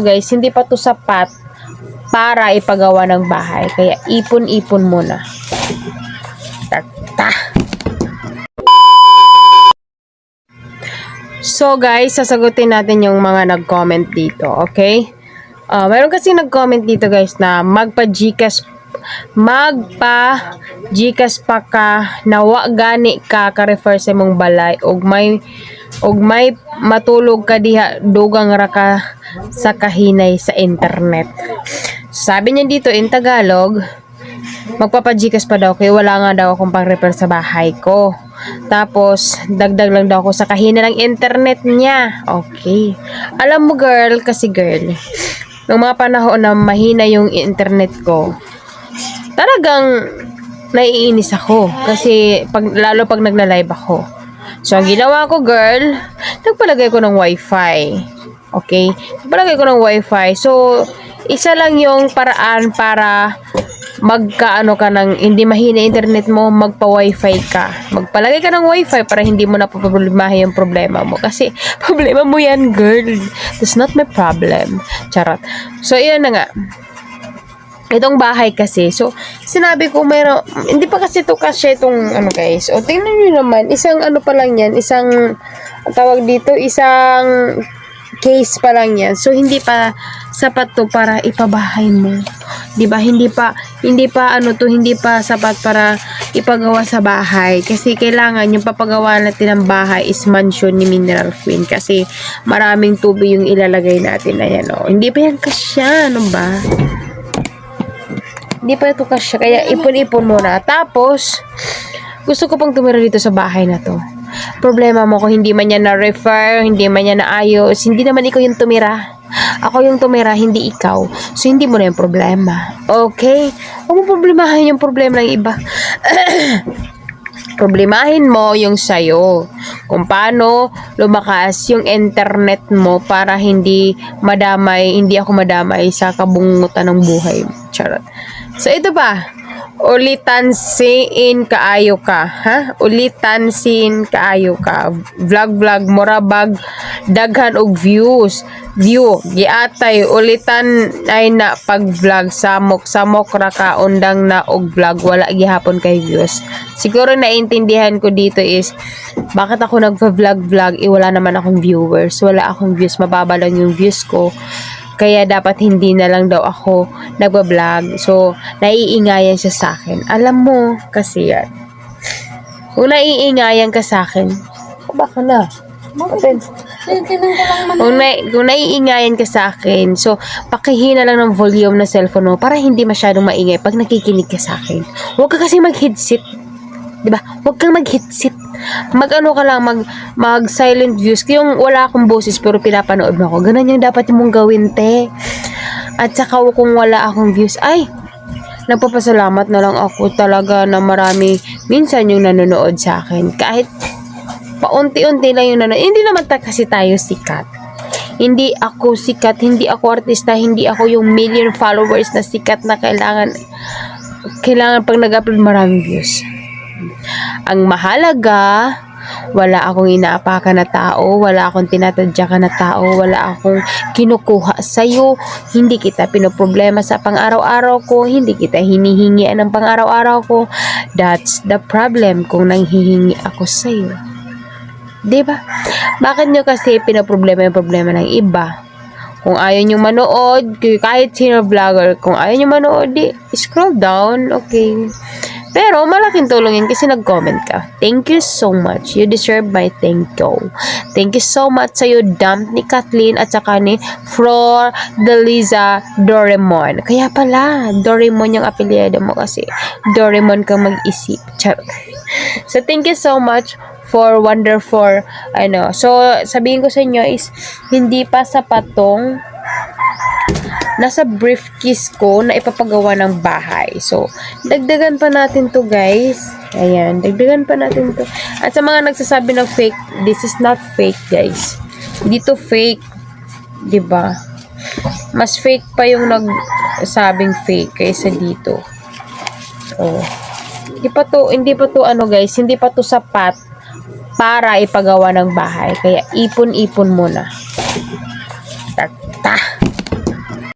guys, hindi pa to sapat para ipagawa ng bahay. Kaya ipon-ipon muna. Takta. So guys, sasagutin natin yung mga nag-comment dito, okay? Ah, meron kasi nag-comment dito guys na magpa-Gcash magpa Gcash pa ka nawa gani ka ka-refer sa imong balay og may og may matulog ka diha dugang ra ka sa kahinay sa internet. Sabi niya dito in Tagalog, magpapajikas pa daw kaya wala nga daw akong pang-repair sa bahay ko. Tapos, dagdag lang daw ako sa kahina ng internet niya. Okay. Alam mo girl, kasi girl, nung mga panahon na mahina yung internet ko, talagang naiinis ako. Kasi, pag, lalo pag nagla-live ako. So, ang ginawa ko girl, nagpalagay ko ng wifi. Okay? Nagpalagay ko ng wifi. So, isa lang yung paraan para magkaano ka ng hindi mahina internet mo, magpa-wifi ka. Magpalagay ka ng wifi para hindi mo na problemahin yung problema mo. Kasi, problema mo yan, girl. That's not my problem. Charot. So, yun na nga. Itong bahay kasi, so, sinabi ko meron, hindi pa kasi to kasi itong, ano guys, o tingnan nyo naman, isang ano pa lang yan, isang, ang tawag dito, isang case pa lang yan. So, hindi pa sapat to para ipabahay mo. 'Di ba Hindi pa, hindi pa ano to, hindi pa sapat para ipagawa sa bahay. Kasi kailangan yung papagawa natin ng bahay is mansion ni Mineral Queen. Kasi maraming tubig yung ilalagay natin. Ayan o. Hindi pa yan kasya. Ano ba? Hindi pa ito kasya. Kaya ipon-ipon muna. Tapos, gusto ko pang tumira dito sa bahay na to. Problema mo kung hindi man yan na-refer, hindi man yan naayos, hindi naman ikaw yung tumira. Ako yung tumira, hindi ikaw. So, hindi mo na yung problema. Okay? Huwag mo problemahin yung problema ng iba. problemahin mo yung sayo. Kung paano lumakas yung internet mo para hindi madamay, hindi ako madamay sa kabungutan ng buhay. Charot. So, ito pa. Ulitan sin kaayo ka, ha? Ulitan sin kaayo ka. Vlog vlog morabag daghan og views. View giatay ulitan ay na pag vlog samok samok ra ka undang na og vlog wala gihapon kay views. Siguro naintindihan ko dito is bakit ako nagva-vlog vlog eh wala naman akong viewers, wala akong views, mababa lang yung views ko. Kaya dapat hindi na lang daw ako nagbablog. So, naiingayan siya sa akin. Alam mo, kasi yan. Kung naiingayan ka sa akin, baka na. Open. Kung, na, kung naiingayan ka sa akin, so, pakihina lang ng volume ng cellphone mo para hindi masyadong maingay pag nakikinig ka sa akin. Huwag ka kasi mag-headset. Diba? Huwag kang mag-headset. Mag-ano ka lang, mag, mag silent views. Yung wala akong boses pero pinapanood mo ako. Ganun yung dapat mong gawin, te. At saka kung wala akong views, ay, nagpapasalamat na lang ako talaga na marami minsan yung nanonood sa akin. Kahit paunti-unti lang yung nanonood. Hindi naman ta kasi tayo sikat. Hindi ako sikat, hindi ako artista, hindi ako yung million followers na sikat na kailangan kailangan pag nag-upload maraming views. Ang mahalaga, wala akong inaapakan na tao, wala akong tinatadyakan na tao, wala akong kinukuha sa'yo, hindi kita pinoproblema sa pang-araw-araw ko, hindi kita hinihingian ng pang-araw-araw ko. That's the problem kung nanghihingi ako sa'yo. ba? Bakit nyo kasi pinoproblema yung problema ng iba? Kung ayaw nyo manood, kahit sino vlogger, kung ayaw nyo manood, di, scroll down, okay. Pero malaking tulong yun kasi nag-comment ka. Thank you so much. You deserve my thank you. Thank you so much sa iyo, Dump ni Kathleen at saka ni Flor Deliza Doraemon. Kaya pala, Doraemon yung apelyido mo kasi Doraemon ka mag-isip. So, thank you so much for wonderful, ano. So, sabihin ko sa inyo is, hindi pa sapat tong nasa briefcase ko na ipapagawa ng bahay. So, dagdagan pa natin to guys. Ayan, dagdagan pa natin to. At sa mga nagsasabi ng fake, this is not fake guys. Hindi to fake. ba? Mas fake pa yung nagsabing fake kaysa dito. Oh. Hindi pa to, hindi pa to ano guys, hindi pa to sapat para ipagawa ng bahay. Kaya ipon-ipon muna.